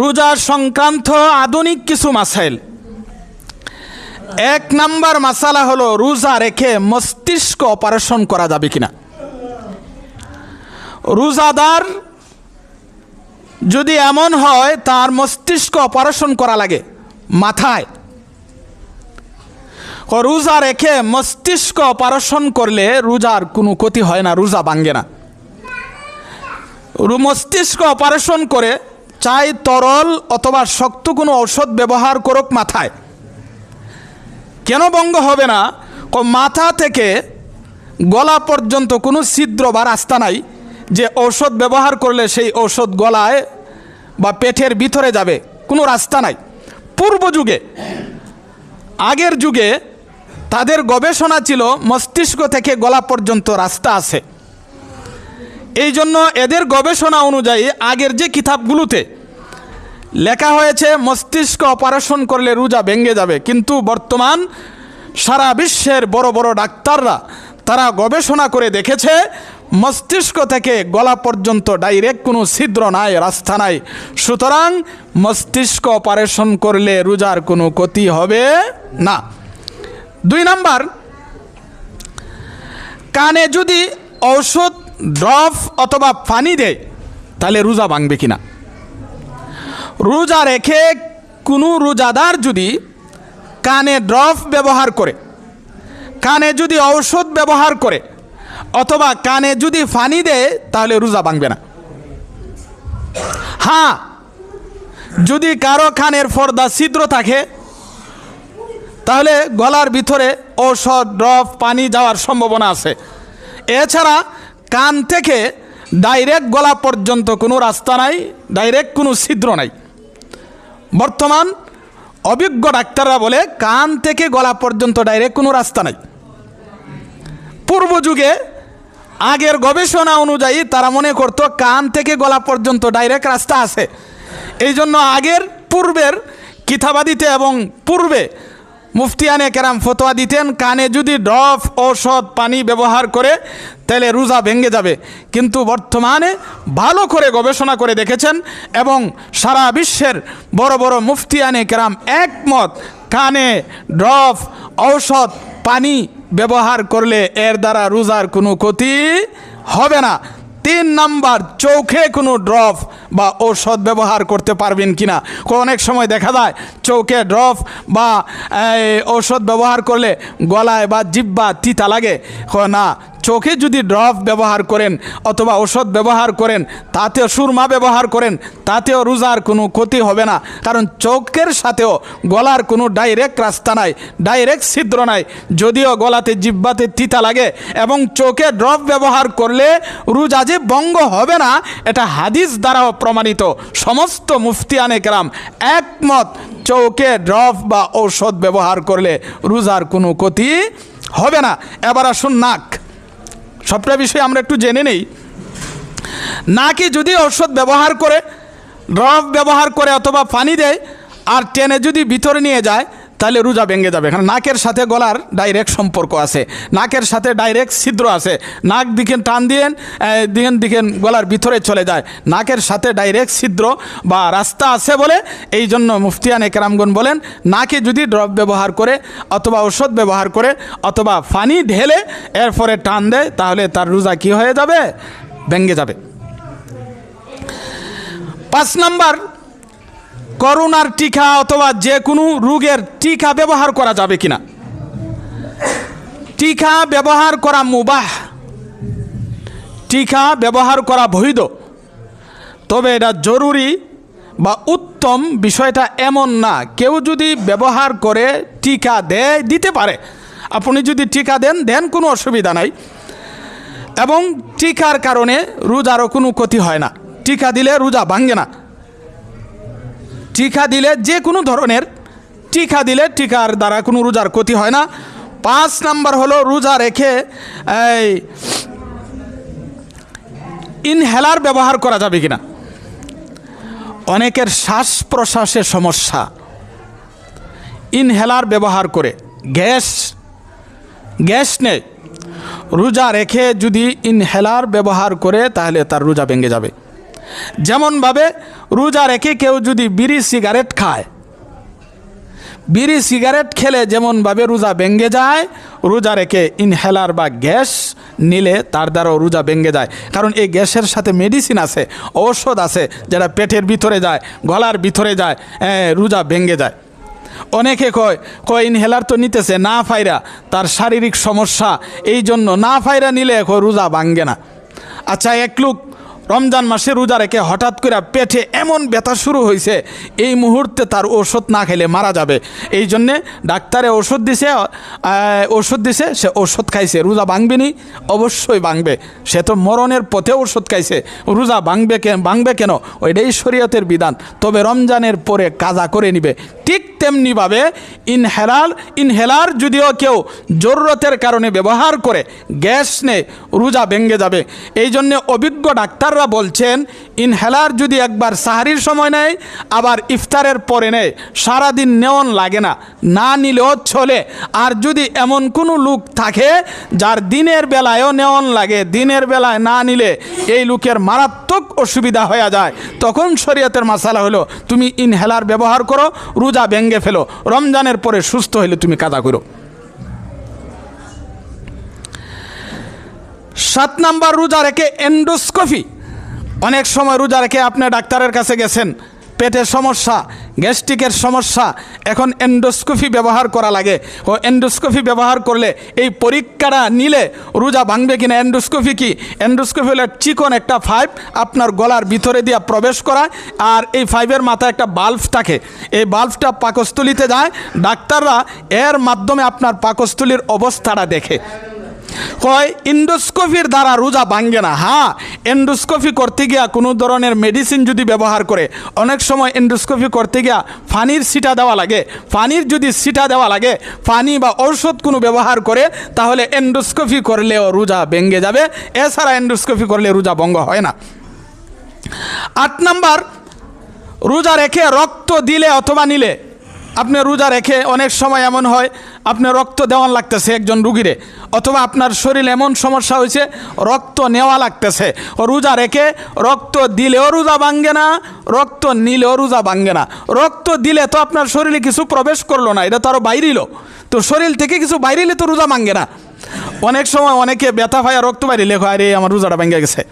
রোজা সংক্রান্ত আধুনিক কিছু মাসাইল। এক নাম্বার মাসালা হলো রোজা রেখে মস্তিষ্ক অপারেশন করা যাবে কিনা। রোজাদার যদি এমন হয়, তার মস্তিষ্ক অপারেশন করা লাগে মাথায়। রোজা রেখে মস্তিষ্ক অপারেশন করলে রোজার কোনো ক্ষতি হয় না, রোজা ভাঙ্গে না। মস্তিষ্ক অপারেশন করে চাই তরল অথবা শক্ত কোনো ঔষধ ব্যবহার করুক মাথায়। কেন বঙ্গ হবে না? মাথা থেকে গলা পর্যন্ত কোনো ছিদ্র বা রাস্তা নাই যে ঔষধ ব্যবহার করলে সেই ঔষধ গলায় বা পেটের ভিতরে যাবে, কোনো রাস্তা নাই। পূর্ব যুগে, আগের যুগে তাদের গবেষণা ছিল মস্তিষ্ক থেকে গলা পর্যন্ত রাস্তা আছে। এই জন্য এদের গবেষণা অনুযায়ী আগের যে কিতাবগুলোতে লেখা হয়েছে, মস্তিষ্ক অপারেশন করলে রোজা ভেঙে যাবে। কিন্তু বর্তমান সারা বিশ্বের বড় বড় ডাক্তাররা তারা গবেষণা করে দেখেছে, মস্তিষ্ক থেকে গলা পর্যন্ত ডাইরেক্ট কোনো ছিদ্র নাই, রাস্তা নাই। সুতরাং মস্তিষ্ক অপারেশন করলে রোজার কোনো ক্ষতি হবে না। দুই নাম্বার, কানে যদি ঔষধ, ড্রপ অথবা পানি দেয়, তাহলে রোজা ভাঙবে কিনা? রোজা রেখে কোনো রোজাদার যদি কানে ড্রপ ব্যবহার করে, কানে যদি ঔষধ ব্যবহার করে, অথবা কানে যদি ফানি দেয়, তাহলে রোজা ভাঙবে না। হ্যাঁ যদি কারও কানের ফর্দা ছিদ্র থাকে, তাহলে গলার ভিতরে ঔষধ ড্রপ পানি যাওয়ার সম্ভাবনা আছে। এছাড়া কান থেকে ডাইরেক্ট গলা পর্যন্ত কোনো রাস্তা নাই, ডাইরেক্ট কোনো ছিদ্র নাই। বর্তমান অভিজ্ঞ ডাক্তাররা বলে, কান থেকে গলা পর্যন্ত ডাইরেক্ট কোনো রাস্তা নাই। পূর্ব যুগে আগের গবেষণা অনুযায়ী তারা মনে করত, কান থেকে গলা পর্যন্ত ডাইরেক্ট রাস্তা আছে। এই জন্য আগের, পূর্বের কিথাবাদিতে এবং পূর্বে মুফতিয়ানে কেরাম ফতোয়া দিতেন, কানে যদি ডফ ঔষধ পানি ব্যবহার করে তাহলে রোজা ভেঙে যাবে। কিন্তু বর্তমানে ভালো করে গবেষণা করে দেখেছেন এবং সারা বিশ্বের বড় বড় মুফতিয়ানে কেরাম একমত, কানে ড্রপ ঔষধ পানি ব্যবহার করলে এর দ্বারা রোজার কোনো ক্ষতি হবে না। তিন নাম্বার, চোখে কোনো ড্রপ বা ঔষধ ব্যবহার করতে পারবেন কি না অনেক সময় দেখা যায়, চোখে ড্রপ বা ঔষধ ব্যবহার করলে গলায় বা জিব্বা তিতা লাগে। না চোখে যদি ড্রপ ব্যবহার করেন অথবা ঔষধ ব্যবহার করেন, তাতেও সুরমা ব্যবহার করেন, তাতেও রোজার কোনো ক্ষতি হবে না। কারণ চোখের সাথেও গলার কোনো ডাইরেক্ট রাস্তা নাই ডাইরেক্ট ছিদ্র নাই। যদিও গলাতে জিব্বাতে তিতা লাগে এবং চোখে ড্রপ ব্যবহার করলে রোজা যে বঙ্গ হবে না, এটা হাদিস দ্বারাও প্রমাণিত। সমস্ত মুফতিয়ানে কেরাম একমত চৌকে ড্রপ বা ঔষধ ব্যবহার করলে রোজার কোনো ক্ষতি হবে না। এবার আসুন নাক। সবটা বিষয়ে আমরা একটু জেনে নেই। নাকি যদি ঔষধ ব্যবহার করে ড্রপ ব্যবহার করে অথবা পানি দেয়, আর টেনে যদি ভিতরে নিয়ে যায় তাহলে রোজা ভেঙে যাবে। কারণ নাকের সাথে গলার ডাইরেক্ট সম্পর্ক আছে। নাকের সাথে ডাইরেক্ট ছিদ্র আছে। নাক দিকেন টান দিয়েন দিকেন দিকেন গলার ভিতরে চলে যায়। নাকের সাথে ডাইরেক্ট ছিদ্র বা রাস্তা আছে বলে এই জন্য মুফতিয়ান একরামগণ বলেন, নাকে যদি ড্রপ ব্যবহার করে অথবা ওষুধ ব্যবহার করে অথবা পানি ঢেলে এরপরে টান দেয়, তাহলে তার রোজা কি হয়ে যাবে? ভেঙে যাবে। পাঁচ নাম্বার করোনার টিকা অথবা যে কোনো রোগের টিকা ব্যবহার করা যাবে কিনা? টিকা ব্যবহার করা মুবাহ। টিকা ব্যবহার করা বৈধ। তবে এটা জরুরি বা উত্তম বিষয়টা এমন না। কেউ যদি ব্যবহার করে টিকা দেয়, দিতে পারে। আপনি যদি টিকা দেন দেন কোনো অসুবিধা নাই। এবং টিকার কারণে রোজারও কোনো ক্ষতি হয় না। টিকা দিলে রোজা ভাঙ্গে না। টিকা দিলে যে কোনো ধরনের টিকা দিলে টিকার দ্বারা কোনো রোজার ক্ষতি হয় না। পাঁচ নাম্বার হলো রোজা রেখে এই ইনহেলার ব্যবহার করা যাবে কিনা। অনেকের শ্বাস প্রশ্বাসের সমস্যা। ইনহেলার ব্যবহার করে গ্যাস গ্যাস নেই। রোজা রেখে যদি ইনহেলার ব্যবহার করে তাহলে তার রোজা ভেঙে যাবে। যেমনভাবে রোজা রেখে কেউ যদি বিড়ি সিগারেট খায় বিড়ি সিগারেট খেলে যেমনভাবে রোজা ভেঙ্গে যায় রোজা রেখে ইনহেলার বা গ্যাস নিলে তার দ্বারাও রোজা ভেঙ্গে যায়। কারণ এই গ্যাসের সাথে মেডিসিন আছে ঔষধ আছে যেটা পেটের ভিতরে যায় গলার ভিতরে যায় হ্যাঁ, রোজা ভেঙ্গে যায়। অনেকে কয় কয় ইনহেলার তো নিতেছে না ফাইরা তার শারীরিক সমস্যা এই জন্য না ফাইরা নিলে কয় রোজা ভাঙ্গে না। আচ্ছা এক লোক রমজান মাসে রোজা রেখে হঠাৎ করে পেটে এমন ব্যথা শুরু হয়েছে, এই মুহূর্তে তার ওষুধ না খেলে মারা যাবে। এই জন্যে ডাক্তারে ওষুধ দিছে ওষুধ দিছে, সে ওষুধ খাইছে। রোজা ভাঙবে নি অবশ্যই ভাঙবে। সে তো মরণের পথে ওষুধ খাইছে। রোজা ভাঙবে ভাঙবে কেন? ওইটাই শরীয়তের বিধান। তবে রমজানের পরে কাজা করে নিবে। ঠিক তেমনিভাবে ইনহেলার ইনহেলার যদিও কেউ জরুরতের কারণে ব্যবহার করে, গ্যাস নে রোজা ভেঙ্গে যাবে। এই জন্যে অভিজ্ঞ ডাক্তাররা বলছেন ইনহেলার যদি একবার সাহারির সময় নেয়, আবার ইফতারের পরে নেয়, সারাদিন নেওয়ন লাগে না না নিলেও চলে। আর যদি এমন কোনো লোক থাকে, যার দিনের বেলায়ও নেওয়ন লাগে, দিনের বেলায় না নিলে এই লোকের মারাত্মক অসুবিধা হয়ে যায়। তখন শরীয়তের মাসালা হলো, তুমি ইনহেলার ব্যবহার করো, রোজা ভেঙ্গে ফেলো, রমজানের পরে সুস্থ হইলে তুমি কাদা করো। সাত নাম্বার রোজা রেখে এন্ডোস্কোপি অনেক সময় রোজা রেখে আপনি ডাক্তারের কাছে গেছেন, পেটের সমস্যা, গ্যাস্ট্রিকের সমস্যা, এখন এন্ডোস্কোপি ব্যবহার করা লাগে। ও এন্ডোস্কোপি ব্যবহার করলে এই পরীক্ষাটা নিলে রোজা ভাঙবে কিনা? এন্ডোস্কোপি কি? এন্ডোস্কোপি হলে চিকন একটা ফাইভ আপনার গলার ভিতরে দিয়ে প্রবেশ করা, আর এই ফাইভের মাথায় একটা বাল্ব থাকে। এই বাল্বটা পাকস্থলিতে যায়, ডাক্তাররা এর মাধ্যমে আপনার পাকস্থলির অবস্থাটা দেখে। কয় ইন্ডোস্কোপির দ্বারা রোজা ভাঙ্গে না। হ্যাঁ এন্ডোস্কোপি করতে গিয়া কোনো ধরনের মেডিসিন যদি ব্যবহার করে, অনেক সময় এন্ডোস্কোপি করতে গিয়া পানির সিটা দেওয়া লাগে। পানির যদি সিটা দেওয়া লাগে, পানি বা ঔষধ কোনো ব্যবহার করে, তাহলে এন্ডোস্কোপি করলেও রোজা ভেঙ্গে যাবে। এছাড়া এন্ডোস্কোপি করলে রোজা ভঙ্গ হয় না। আট নাম্বার, রোজা রেখে রক্ত দিলে অথবা নিলে। আপনি রোজা রেখে অনেক সময় এমন হয়, আপনি রক্ত দেওয়ান লাগতেছে একজন রুগীরে, অথবা আপনার শরীর এমন সমস্যা হয়েছে, রক্ত নেওয়া লাগতেছে, রোজা রেখে রক্ত দিলেও রোজা ভাঙ্গে না, রক্ত নিলেও রোজা ভাঙ্গে না। রক্ত দিলে তো আপনার শরীরে কিছু প্রবেশ করল না, এটা তো আরও বাইরিল। তো শরীর থেকে কিছু বাইরিলে তো রোজা ভাঙ্গে না। অনেক সময় অনেকে ব্যথা পায় রক্ত বাইরে লেখো আরে, আমার রোজাটা ভেঙে গেছে।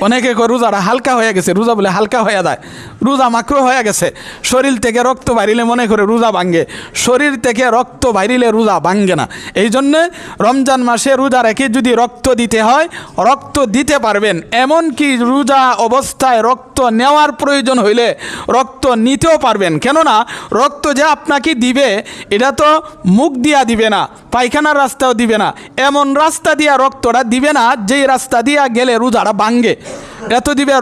অনেকে রোজাটা হালকা হয়ে গেছে, রোজা বলে হালকা হয়ে যায়। রোজা মাকড়ো হয়ে গেছে। শরীর থেকে রক্ত বাইরিলে মনে করে রোজা ভাঙ্গে। শরীর থেকে রক্ত বাইরিলে রোজা ভাঙ্গে না। এই জন্যে রমজান মাসে রোজা রেখে যদি রক্ত দিতে হয়, রক্ত দিতে পারবেন। এমনকি রোজা অবস্থায় রক্ত নেওয়ার প্রয়োজন হইলে রক্ত নিতেও পারবেন। কেননা, রক্ত যে আপনাকে দিবে, এটা তো মুখ দিয়া দিবে না, পায়খানার রাস্তাও দিবে না। এমন রাস্তা দিয়া রক্তটা দিবে না, যেই রাস্তা দিয়া গেলে রোজাটা ভাঙ্গে। এত দিবে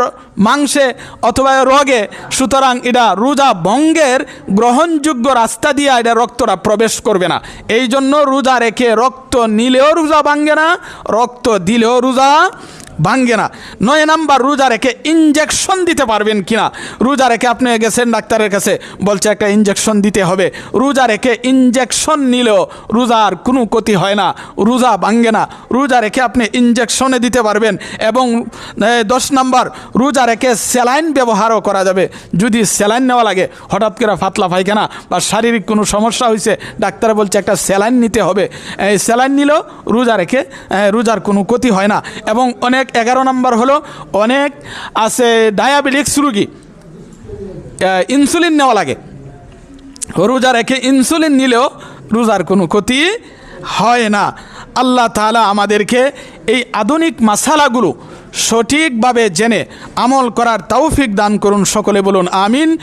মাংসে অথবা রোগে, সুতরাং এটা রোজা ভঙ্গের গ্রহণযোগ্য রাস্তা দিয়ে এটা রক্তটা প্রবেশ করবে না। এই জন্য রোজা রেখে রক্ত নিলেও রোজা ভাঙ্গে না, রক্ত দিলেও রোজা ভাঙ্গে না। নয় নাম্বার, রোজা রেখে ইঞ্জেকশন দিতে পারবেন কিনা? রোজা রেখে আপনি গেছেন ডাক্তারের কাছে, বলছে একটা ইঞ্জেকশন দিতে হবে। রোজা রেখে ইঞ্জেকশন নিলেও রোজার কোনো ক্ষতি হয় না, রোজা ভাঙ্গে না। রোজা রেখে আপনি ইঞ্জেকশনে দিতে পারবেন এবং দশ নাম্বার, রোজা রেখে স্যালাইন ব্যবহারও করা যাবে। যদি স্যালাইন নেওয়া লাগে, হঠাৎ করে ফাতলা পায়খানা বা শারীরিক কোনো সমস্যা হয়েছে ডাক্তার বলছে একটা স্যালাইন নিতে হবে। এই স্যালাইন নিলেও রোজা রেখে রোজার কোনো ক্ষতি হয় না এবং অনেক এগারো নম্বর হলো, অনেক আছে ডায়াবেটিক্স রুগী। ইনসুলিন নেওয়া লাগে। রোজা রেখে ইনসুলিন নিলেও রোজার কোনো ক্ষতি হয় না। আল্লাহ তাআলা আমাদেরকে এই আধুনিক মাসালাগুলো সঠিকভাবে জেনে আমল করার তৌফিক দান করুন। সকলে বলুন, আমিন।